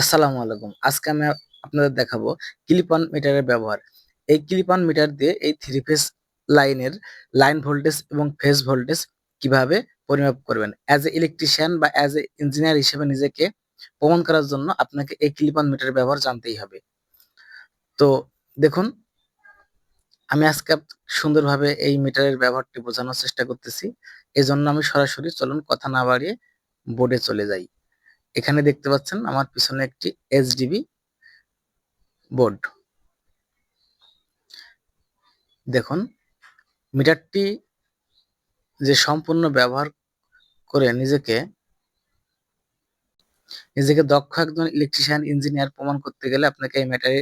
আসসালামু আলাইকুম। আজকে আমি আপনাদের দেখাবো ক্লিপ অন মিটারের ব্যবহার। এই ক্লিপ অন মিটার দিয়ে এই থ্রি ফেজ লাইনের লাইন ভোল্টেজ এবং ফেজ ভোল্টেজ কীভাবে পরিমাপ করবেন। অ্যাজ এ ইলেকট্রিশিয়ান বা অ্যাজ এ ইঞ্জিনিয়ার হিসেবে নিজেকে প্রমাণ করার জন্য আপনাকে এই ক্লিপ অন মিটারের ব্যবহার জানতেই হবে। তো দেখুন, আমি আজকে সুন্দরভাবে এই মিটারের ব্যবহারটি বোঝানোর চেষ্টা করতেছি। এজন্য আমি সরাসরি চলুন কথা না বাড়িয়ে বোর্ডে চলে যাই। এখানে দেখতে পাচ্ছেন আমার পিছনে একটি এইচডিবি বোর্ড দেখুন, মিটারটি যে সম্পূর্ণ ব্যবহার করে নিজেকে নিজেকে দক্ষ একজন ইলেকট্রিশিয়ান ইঞ্জিনিয়ার প্রমাণ করতে গেলে আপনাকে এই মিটারে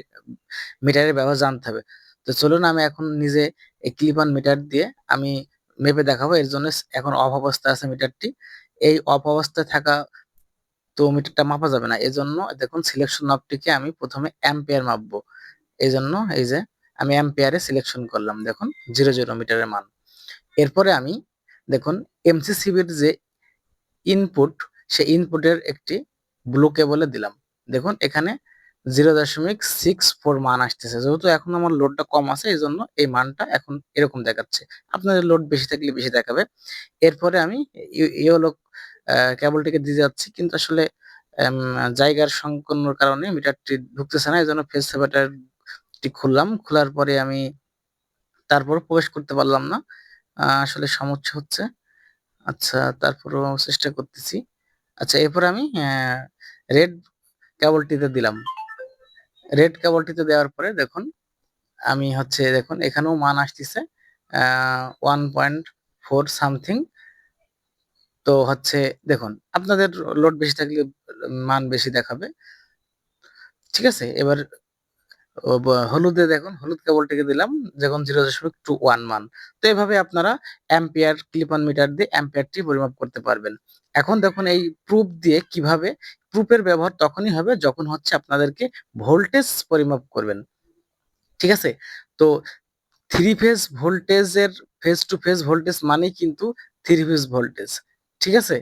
মিটারের ব্যবহার জানতে হবে। তো চলুন আমি এখন নিজে এই ক্লিপান মিটার দিয়ে আমি মেপে দেখাবো। এর জন্য এখন অফ অবস্থা আছে মিটারটি এই অফ অবস্থায় থাকা তো মিটারটা মাপা যাবে না। এজন্য দেখুন সিলেকশন নবটিকে আমি প্রথমে অ্যাম্পিয়ার মাপবো। এই জন্য এই যে আমি অ্যাম্পিয়ারে সিলেকশন করলাম, দেখুন জিরো জিরো মিটারের মান। এরপরে আমি, দেখুন এমসিসিবির যে ইনপুট সে ইনপুটের একটি ব্লু কেবলে দিলাম। দেখুন, এখানে জিরো দশমিক সিক্স ফোর মান আসতেছে। যেহেতু এখন আমার লোডটা কম আছে এই জন্য এই মানটা এখন এরকম দেখাচ্ছে। আপনাদের লোড বেশি থাকলে বেশি দেখাবে। এরপরে আমি ইয়েলো কেবলটিকে দিয়ে যাচ্ছি। কিন্তু আসলে জায়গার সংকন্নর কারণে মিটারটি ঢুকতেছে না। এই জন্য ফেস সেভারটি খুললাম। খোলার পরে আমি তারপর প্রবেশ করতে পারলাম না। আসলে সমস্যা হচ্ছে। আচ্ছা তারপরও চেষ্টা করতেছি। আচ্ছা এরপর আমি রেড কেবলটিতে দিলাম। রেড কেবলটিতে দেওয়ার পরে দেখুন, আমি হচ্ছে, দেখুন, এখানেও মান আসতেছে ওয়ান পয়েন্ট ফোর সামথিং তো হচ্ছে দেখুন, আপনাদের লোড বেশি থাকলে মান বেশি দেখাবে। ঠিক আছে? এবার হলুদে দেখুন, হলুদ কেবলটিকে দিলাম, যখন জিরো দশমিক টু ওয়ান মান। তো এভাবে আপনারা অ্যাম্পিয়ার ক্লিপন মিটার দিয়ে অ্যাম্পিয়ারটি পরিমাপ করতে পারবেন। এখন দেখুন, এই প্রুফ দিয়ে কীভাবে প্রুফের ব্যবহার তখনই হবে যখন হচ্ছে আপনাদেরকে ভোল্টেজ পরিমাপ করবেন। ঠিক আছে? তো থ্রি ফেজ ভোল্টেজের ফেজ টু ফেজ ভোল্টেজ মানেই কিন্তু থ্রি ফেজ ভোল্টেজ ঠিক আছে?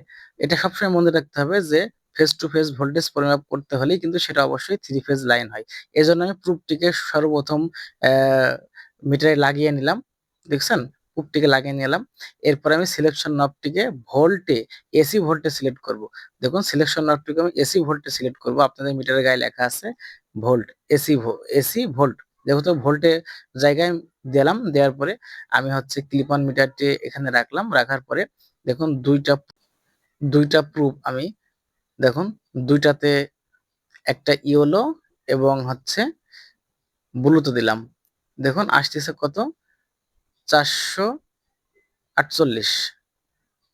এটা সবসময় মনে রাখতে হবে যে ফেস টু ফেস ভোল্টেজ পরিমাপ করতে হলেই কিন্তু সেটা অবশ্যই থ্রি ফেজ লাইন হয়। এই জন্য আমি প্রুফটিকে সর্বপ্রথম মিটারে লাগিয়ে নিলাম। দেখছেন? প্রুফটিকে লাগিয়ে নিলাম। এরপর আমি সিলেকশন নবটিকে ভোল্টে এসি ভোল্টে সিলেক্ট করব। দেখুন সিলেকশন নবটিকে আমি এসি ভোল্টে সিলেক্ট করব। আপনাদের মিটারের গায়ে লেখা আছে ভোল্ট এসি এসি ভোল্ট যেহেতু ভোল্টে জায়গায় দিলাম, দেওয়ার পরে আমি হচ্ছে ক্লিপ ক্লিপন মিটারটি এখানে রাখলাম, রাখার পরে দেখুন দুইটা দুইটা প্রুফ আমি, দেখুন দুইটাতে একটা ইয়েলো এবং হচ্ছে ব্লুতে দিলাম। দেখুন আসতেছে কত? চারশো আটচল্লিশ,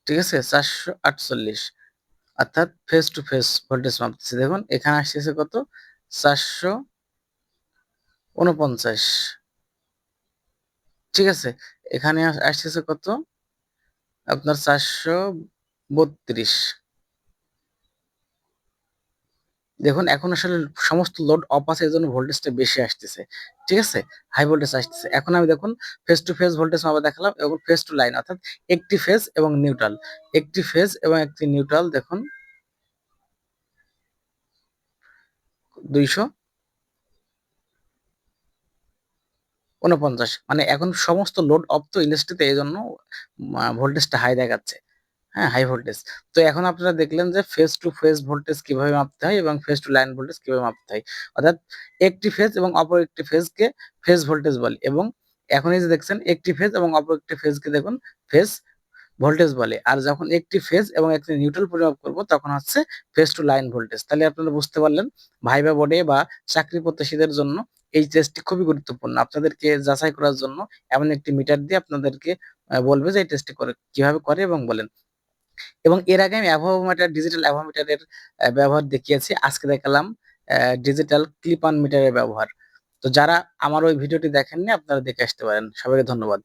ঠিক আছে? চারশো আটচল্লিশ, অর্থাৎ ফেস টু ফেস ভোল্টেজ মাপতেছে। দেখুন এখানে আসতেছে কত? চারশো উনপঞ্চাশ। ঠিক আছে? এখানে আসতেছে কত? আপনার চারশো বত্রিশ। দেখুন, এখন আসলে সমস্ত লোড অফ আছে এই জন্য ভোল্টেজটা বেশি আসতেছে। ঠিক আছে? হাই ভোল্টেজ আসতেছে। এখন আমি দেখুন ফেস টু ফেস ভোল্টেজ মাপা দেখালাম এবং ফেস টু লাইন অর্থাৎ একটি ফেজ এবং নিউট্রাল একটি ফেজ এবং একটি নিউট্রাল দেখুন। দুইশো। উনপঞ্চাশ মানে এখন সমস্ত লোড অফ তো ইন্ডাস্ট্রিতে এই জন্য ভোল্টেজটা হাই দেখাচ্ছে। হ্যাঁ হাই ভোল্টেজ তো এখন আপনারা দেখলেন যে ফেস টু ফেস ভোল্টেজ কীভাবে মাপতে হয় এবং ফেস টু লাইন ভোল্টেজ কীভাবে মাপতে হয়। অর্থাৎ একটি ফেজ এবং অপর একটি ফেজকে ফেজ ভোল্টেজ বলে এবং এখন এই যে দেখছেন, একটি ফেজ এবং অপর একটি ফেজকে দেখুন ফেজ ভোল্টেজ বলে। আর যখন একটি ফেজ এবং একটি নিউট্রাল পরিমাপ করব, তখন হচ্ছে ফেজ টু লাইন ভোল্টেজ তাহলে আপনারা বুঝতে পারলেন ভাইবা বোর্ডে বা চাকরি প্রত্যাশীদের জন্য এই টেস্টটি খুবই গুরুত্বপূর্ণ। আপনাদেরকে যাচাই করার জন্য এমন একটি মিটার দিয়ে আপনাদেরকে বলবে যে এই টেস্টটি করে, কীভাবে করে এবং বলেন। এবং এর আগে আমি অ্যাভোমিটার ডিজিটাল অ্যাভোমিটারের ব্যবহার দেখিয়েছি। আজকে দেখালাম ডিজিটাল ক্লিপ অন মিটারের ব্যবহার। তো যারা আমার ওই ভিডিওটি দেখেননি, আপনারা দেখে আসতে পারেন। সবাইকে ধন্যবাদ।